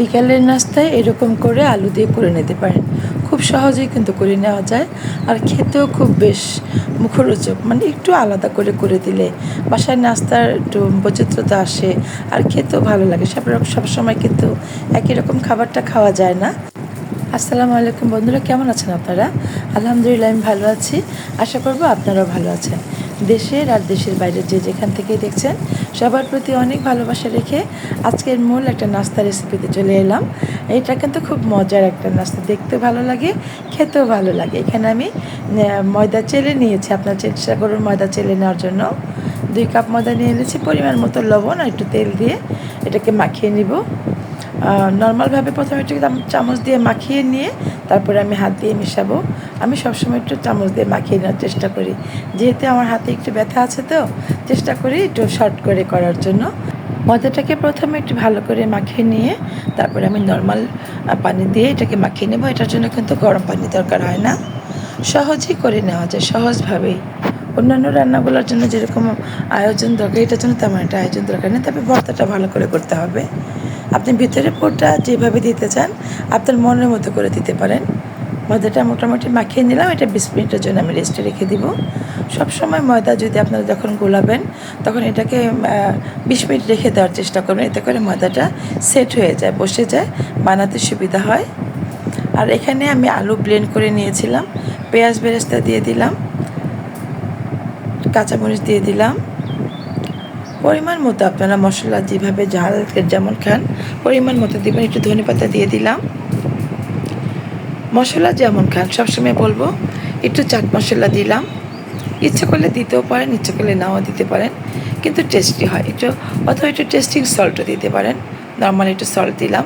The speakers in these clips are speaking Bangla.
বিকালের নাস্তায় এরকম করে আলু দিয়ে করে নিতে পারেন। খুব সহজেই কিন্তু করে নেওয়া যায়। আর খেতেও খুব বেশ মুখরোচক মানে একটু আলাদা করে করে দিলে বাসায় নাস্তার একটু বৈচিত্র্যতা আসে আর খেতেও ভালো লাগে। সব সবসময় কিন্তু একই রকম খাবারটা খাওয়া যায় না। আসসালামু আলাইকুম বন্ধুরা, কেমন আছেন আপনারা? আলহামদুলিল্লাহ, আমি ভালো আছি। আশা করব আপনারাও ভালো আছেন। দেশের আর দেশের বাইরে যে যেখান থেকে দেখছেন সবার প্রতি অনেক ভালোবাসা রেখে আজকের মূল একটা নাস্তা রেসিপিতে চলে এলাম। এটা কিন্তু খুব মজার একটা নাস্তা। দেখতে ভালো লাগে, খেতেও ভালো লাগে। এখানে আমি ময়দা চেলে নিয়েছি। আপনার চেষ্টা করুন ময়দা চেলে নেওয়ার জন্য। দুই কাপ ময়দা নিয়ে এনেছি পরিমাণ মতো লবণ আর একটু তেল দিয়ে এটাকে মাখিয়ে নিব। নর্মালভাবে প্রথমে একটু চামচ দিয়ে মাখিয়ে নিয়ে তারপরে আমি হাত দিয়ে মেশাবো। আমি সবসময় একটু চামচ দিয়ে মাখিয়ে নেওয়ার চেষ্টা করি। যেহেতু আমার হাতে একটু ব্যথা আছে তো, চেষ্টা করি একটু শর্ট করে করার জন্য। ময়দাটাকে প্রথমে একটু ভালো করে মাখিয়ে নিয়ে তারপরে আমি নর্মাল পানি দিয়ে এটাকে মাখিয়ে নেব। এটার জন্য কিন্তু গরম পানি দরকার হয় না। সহজেই করে নেওয়া যায়, সহজভাবেই। অন্যান্য রান্নাগুলোর জন্য যেরকম আয়োজন দরকার, এটার জন্য তেমন একটা আয়োজন দরকার নেই। তবে ভর্তাটা ভালো করে করতে হবে। আপনি ভিতরে পোরটা যেভাবে দিতে চান, আপনার মনের মতো করে দিতে পারেন। ময়দাটা মোটামুটি মাখিয়ে নিলাম, এটা বিশ মিনিটের জন্য আমি রেস্টে রেখে দিব। সব সময় ময়দা যদি আপনারা যখন গোলাবেন, তখন এটাকে বিশ মিনিট রেখে দেওয়ার চেষ্টা করবেন, এতে করে ময়দাটা সেট হয়ে যায়, বসে যায়, বানাতে সুবিধা হয়। আর এখানে আমি আলু ব্লেন্ড করে নিয়েছিলাম, পেঁয়াজ বেরেস্তা দিয়ে দিলাম, কাঁচামরিচ দিয়ে দিলাম। পরিমাণ মতো আপনারা মশলা যেভাবে ঝাল যেমন খান, পরিমাণ মতো দেবেন। একটু ধনে পাতা দিয়ে দিলাম। মশলা যেমন খান, সবসময় বলব, একটু চাট মশলা দিলাম। ইচ্ছে করলে দিতেও পারেন, ইচ্ছে করলে নাও দিতে পারেন। কিন্তু টেস্টি হয়। একটু, অথবা একটু টেস্টিং সল্টও দিতে পারেন। নর্মাল একটু সল্ট দিলাম।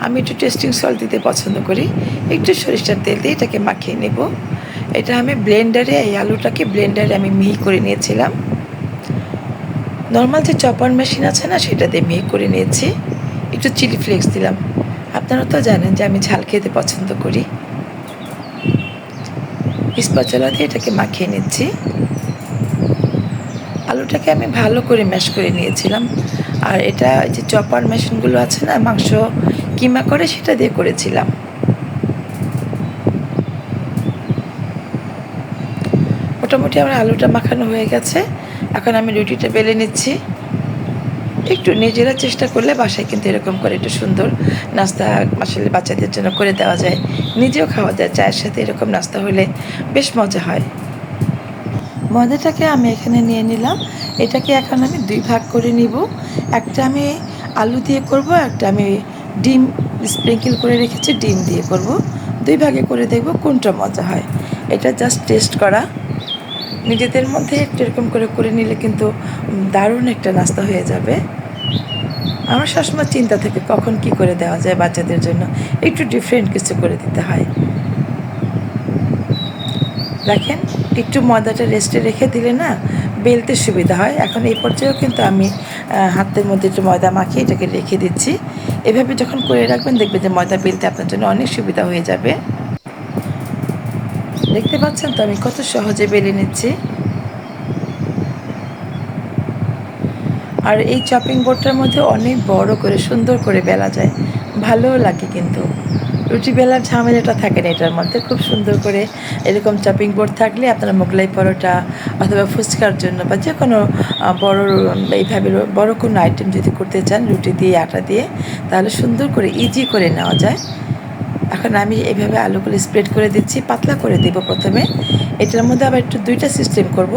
আমি একটু টেস্টিং সল্ট দিতে পছন্দ করি। একটু সরিষার তেল দিয়ে এটাকে মাখিয়ে নেব। এটা আমি ব্লেন্ডারে এই আলুটাকে ব্লেন্ডারে আমি মিহি করে নিয়েছিলাম। নর্মাল যে চপার মেশিন আছে না, সেটা দিয়ে মেয়ে করে নিয়েছি। একটু চিলি ফ্লেক্স দিলাম। আপনারা তো জানেন যে আমি ঝাল খেতে পছন্দ করি। ইস্পাচলা দিয়ে এটাকে মাখিয়ে নিচ্ছি। আলুটাকে আমি ভালো করে ম্যাশ করে নিয়েছিলাম। আর এটা যে চপার মেশিনগুলো আছে না, মাংস কিমা করে সেটা দিয়ে করেছিলাম। মোটামুটি আমার আলুটা মাখানো হয়ে গেছে। এখন আমি রুটিটা বেলে নিচ্ছি। একটু নিজেরা চেষ্টা করলে বাসায় কিন্তু এরকম করে একটু সুন্দর নাস্তা আসলে বাচ্চাদের জন্য করে দেওয়া যায়। নিজেও খাওয়া যায়, চায়ের সাথে এরকম নাস্তা হলে বেশ মজা হয়। ময়দাটাকে আমি এখানে নিয়ে নিলাম। এটাকে এখন আমি দুই ভাগ করে নিব। একটা আমি আলু দিয়ে করব, একটা আমি ডিম স্প্রিঙ্কেল করে রেখেছি, ডিম দিয়ে করব। দুই ভাগে করে দেখব কোনটা মজা হয়। এটা জাস্ট টেস্ট করা। নিজেদের মধ্যে একটু এরকম করে করে নিলে কিন্তু দারুণ একটা নাস্তা হয়ে যাবে। আমার সবসময় চিন্তা থাকে কখন কি করে দেওয়া যায় বাচ্চাদের জন্য। একটু ডিফারেন্ট কিছু করে দিতে হয়। দেখেন, একটু ময়দাটা রেস্টে রেখে দিলে না বেলতে সুবিধা হয়। এখন এই পর্যায়েও কিন্তু আমি হাতের মধ্যে একটু ময়দা মাখিয়ে এটাকে রেখে দিচ্ছি। এভাবে যখন করে রাখবেন দেখবেন যে ময়দা বেলতে আপনার জন্য অনেক সুবিধা হয়ে যাবে। দেখতে পাচ্ছেন তো আমি কত সহজে বেলে নিচ্ছি। আর এই চপিং বোর্ডটার মধ্যে অনেক বড় করে, সুন্দর করে বেলা যায়। ভালোও লাগে কিন্তু। রুটি বেলার ঝামেলাটা থাকে না এটার মধ্যে। খুব সুন্দর করে এরকম চপিং বোর্ড থাকলে আপনারা মোগলাই পরোটা অথবা ফুচকার জন্য বা যে কোনো বড়, এইভাবে বড় কোনো আইটেম যদি করতে চান, রুটি দিয়ে, আটা দিয়ে, তাহলে সুন্দর করে ইজি করে নেওয়া যায়। এখন আমি এইভাবে আলুগুলো স্প্রেড করে দিচ্ছি, পাতলা করে দেব প্রথমে। এটার মধ্যে আবার একটু দুইটা সিস্টেম করব।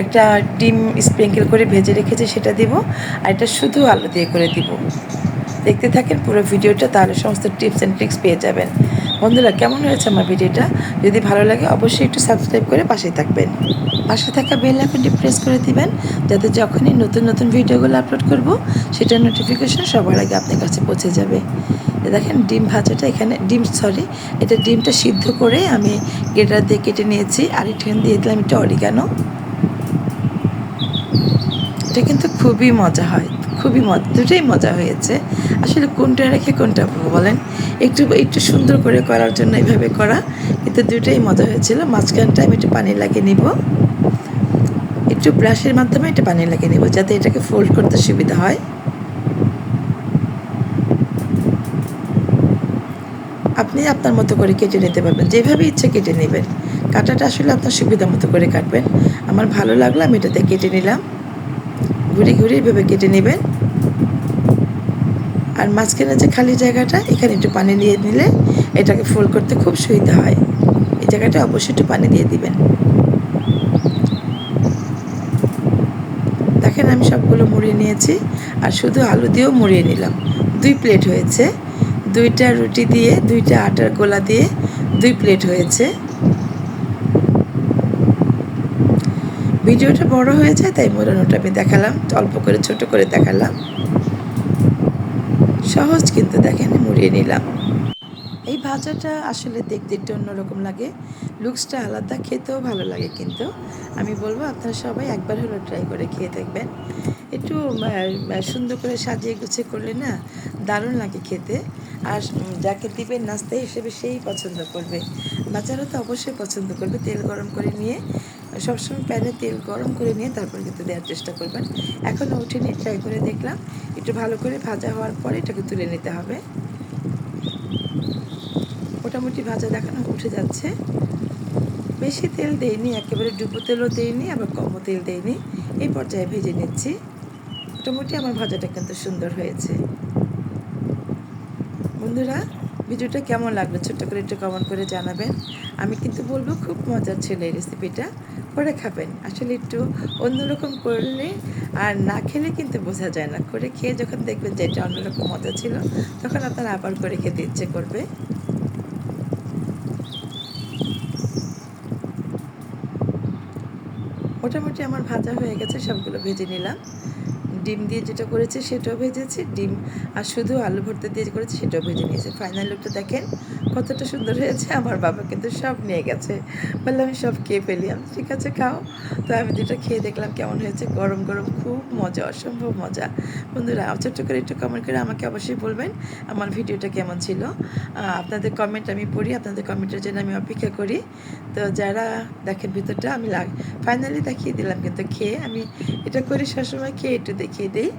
একটা ডিম স্প্রিঙ্কেল করে ভেজে রেখেছি, সেটা দিব, আর এটা শুধু আলু দিয়ে করে দিব। দেখতে থাকেন পুরো ভিডিওটা, তাহলে সমস্ত টিপস অ্যান্ড ট্রিক্স পেয়ে যাবেন। বন্ধুরা, কেমন হয়েছে আমার ভিডিওটা? যদি ভালো লাগে, অবশ্যই একটু সাবস্ক্রাইব করে পাশেই থাকবেন। পাশে থাকা বেল আইকনটি প্রেস করে দিবেন, যাতে যখনই নতুন নতুন ভিডিওগুলো আপলোড করব, সেটার নোটিফিকেশন সবার আগে আপনার কাছে পৌঁছে যাবে। দেখেন ডিম ভাজাটা এখানে, ডিম সরি এটা ডিমটা সিদ্ধ করে আমি গেটার দিয়ে কেটে নিয়েছি, আর এখানে দিয়ে দিলাম একটু অরিগানো। এটা কিন্তু খুবই মজা হয়, খুবই মজা, দুটোই মজা হয়েছে। আসলে কোনটা রেখে কোনটা বলেন? একটু একটু সুন্দর করে করার জন্য এইভাবে করা, কিন্তু দুটোই মজা হয়েছিল। মাঝখানটা আমি একটু পানি লাগিয়ে নিব। একটু ব্রাশের মাধ্যমে এটা পানি লাগিয়ে নিব, যাতে এটাকে ফোল্ড করতে সুবিধা হয়। আপনি আপনার মতো করে কেটে নিতে পারবেন। যেভাবে ইচ্ছে কেটে নেবেন। কাটাটা আসলে আপনার সুবিধা মতো করে কাটবেন। আমার ভালো লাগল, আমি এটাতে কেটে নিলাম। ঘুরে ঘুরে এভাবে কেটে নেবেন। আর মাঝখানে যে খালি জায়গাটা, এখানে একটু পানি দিয়ে নিলে এটাকে ফোল্ড করতে খুব সুবিধা হয়। এই জায়গাটা অবশ্যই একটু পানি দিয়ে দিবেন। দেখেন আমি সবগুলো মুড়িয়ে নিয়েছি। আর শুধু আলু দিয়েও মুড়িয়ে নিলাম। দুই প্লেট হয়েছে। দুইটা রুটি দিয়ে, দুইটা আটার গোলা দিয়ে দুই প্লেট হয়েছে। ভিডিওটা বড় হয়ে যায়, তাই মোড়ানোটা আমি দেখালাম, অল্প করে ছোট করে দেখালাম। সহজ কিন্তু দেখেন, মুড়িয়ে নিলাম। এই ভাজাটা আসলে দেখতে একটু অন্যরকম লাগে, লুকসটা আলাদা, খেতেও ভালো লাগে কিন্তু। আমি বলব, আপনারা সবাই একবার হলো ট্রাই করে খেয়ে দেখবেন। একটু সুন্দর করে সাজিয়ে গুছিয়ে করলে না দারুণ লাগে খেতে। আর যাকে দিবেন নাস্তা হিসেবে সেই পছন্দ করবে। বাচ্চারা তো অবশ্যই পছন্দ করবে তেল গরম করে নিয়ে। সবসময় প্যানে তেল গরম করে নিয়ে তারপরে কিন্তু দেওয়ার চেষ্টা করবেন। এখনও উঠিনি ট্রাই করে দেখলাম। একটু ভালো করে ভাজা হওয়ার পরে এটাকে তুলে নিতে হবে। মোটামুটি ভাজা দেখানো উঠে যাচ্ছে। বেশি তেল দেইনি, একেবারে ডুবো তেলও দেইনি, আবার কমও তেল দেইনি। এই পর্যায়ে ভেজে নিচ্ছি। মোটামুটি আমার ভাজাটা কিন্তু সুন্দর হয়েছে। বন্ধুরা, ভিডিওটা কেমন লাগল ছোট্ট করে একটু কমেন্ট করে জানাবেন। আমি কিন্তু বলব খুব মজার ছিল এই রেসিপিটা করে খাবেন। আসলে একটু অন্যরকম করলে আর না খেলে কিন্তু বোঝা যায় না। করে খেয়ে যখন দেখবেন যে এটা অন্যরকম মজা ছিল, তখন আপনারা আবার করে খেতে ইচ্ছে করবে। মোটামুটি আমার ভাজা হয়ে গেছে, সবগুলো ভেজে নিলাম। ডিম দিয়ে যেটা করেছে সেটাও ভেজেছে, ডিম আর শুধু আলু ভর্তা দিয়ে করেছে সেটাও ভেজে নিয়েছে। ফাইনাল লুকটা দেখেন কতটা সুন্দর হয়েছে, আমার বাবা কিন্তু সব নিয়ে গেছে। বললাম আমি সব খেয়ে ফেলিয়াম ঠিক আছে, খাও। তো আমি যেটা খেয়ে দেখলাম কেমন হয়েছে, গরম গরম, খুব মজা, অসম্ভব মজা। বন্ধুরা ছোট্ট করে একটু কমেন্ট করে আমাকে অবশ্যই বলবেন আমার ভিডিওটা কেমন ছিল। আপনাদের কমেন্ট আমি পড়ি, আপনাদের কমেন্টের জন্য আমি অপেক্ষা করি। তো যারা দেখেন ভিতরটা, আমি লাগ ফাইনালি দেখিয়ে দিলাম কিন্তু খেয়ে। আমি এটা করি সবসময় খেয়ে একটু দেখিয়ে দিই।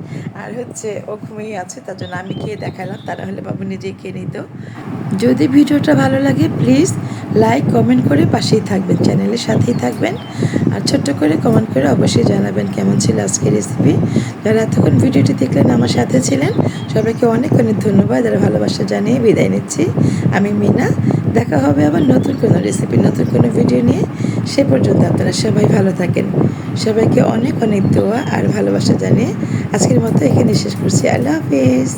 আর হচ্ছে ও ঘুমিয়ে আছে, তার জন্য আমি খেয়ে দেখালাম তারা হলে বাবু নিজেই খেয়ে নিত। যদি ভিডিওটা ভালো লাগে প্লিজ লাইক কমেন্ট করে পাশেই থাকবেন চ্যানেলের সাথেই থাকবেন। আর ছোট্ট করে কমেন্ট করে অবশ্যই জানাবেন কেমন ছিল আজকের রেসিপি যারা এতক্ষণ ভিডিওটি দেখলেন, আমার সাথে ছিলেন, সবাইকে অনেক অনেক ধন্যবাদ আর ভালোবাসা জানিয়ে বিদায় নিচ্ছি। আমি মিনা, দেখা হবে আবার নতুন কোনো রেসিপি নতুন কোনো ভিডিও নিয়ে। সে পর্যন্ত আপনারা সবাই ভালো থাকেন। সবাইকে অনেক অনেক দোয়া আর ভালোবাসা জানিয়ে আজকের মতো এখানে শেষ করছি। আল্লাহ হাফিজ।